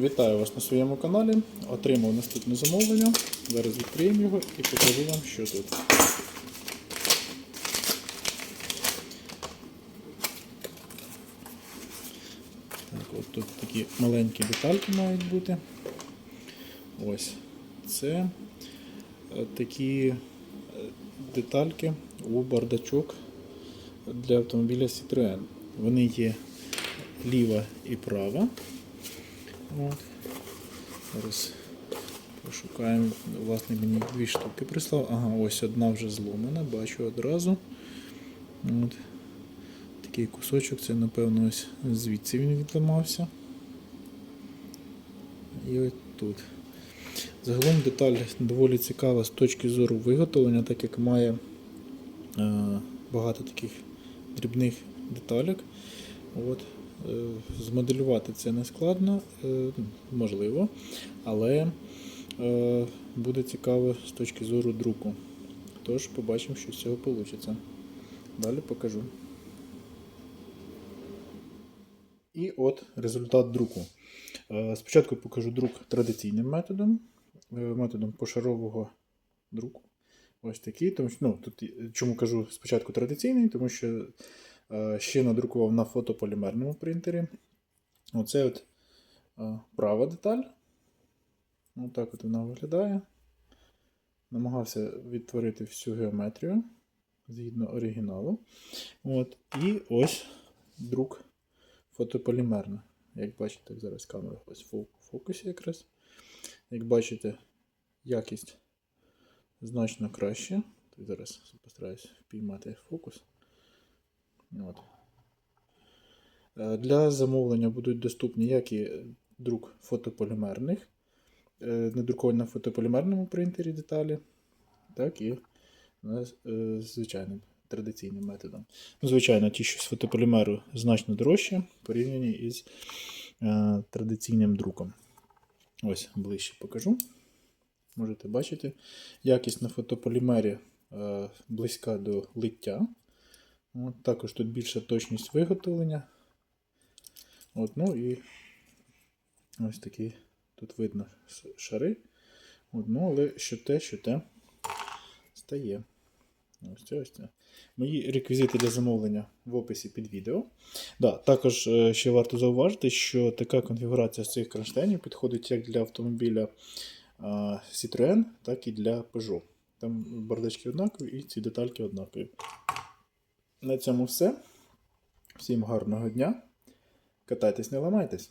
Вітаю вас на своєму каналі. Отримав наступне замовлення. Зараз відкриємо його і покажу вам, що тут. Так, от тут такі маленькі детальки мають бути. Ось. Це е, такі е, детальки у бардачок для автомобіля Citroën. Вони є ліва і права. От. Зараз пошукаємо. Власне, мені дві штуки прислав. Ага, ось одна вже зломана, бачу одразу. От. Такий кусочок, це, напевно, ось звідси він відламався. І ось тут. Загалом деталь доволі цікава з точки зору виготовлення, так як має е, багато таких дрібних деталек. От. Е, Змоделювати це не складно, е, можливо, але е, буде цікаво з точки зору друку. Тож побачимо, що з цього вийде. Далі покажу. І от результат друку. Спочатку покажу друк традиційним методом, методом пошарового друку. Ось такий. Тому, що, ну, тут, чому кажу спочатку традиційний, тому що ще надрукував на фотополімерному принтері. Оце от е, права деталь. Отак от вона виглядає. Намагався відтворити всю геометрію згідно оригіналу. От. І ось друк фотополімерний. Як бачите, зараз камера ось в фокусі якраз. Як бачите, якість значно краще. Зараз постараюсь впіймати фокус. От. Е, Для замовлення будуть доступні як і друк фотополімерних, е, надруковані на фотополімерному принтері деталі, так і е, звичайним традиційним методом. Ну, Звичайно, ті, що з фотополімеру значно дорожче в порівнянні із традиційним друком. Ось ближче покажу. Можете бачити. Якість на фотополімері близька до лиття. От, також тут більша точність виготовлення. От, ну і ось такі тут видно шари. От, ну, але що те, що те стає. Ось це, ось це. Мої реквізити для замовлення в описі під відео. Да, також е, ще варто зауважити, що така конфігурація з цих кронштейнів підходить як для автомобіля Citroën, так і для Peugeot. Там бардачки однакові і ці детальки однакові. На цьому все. Всім гарного дня. Катайтесь, не ламайтесь.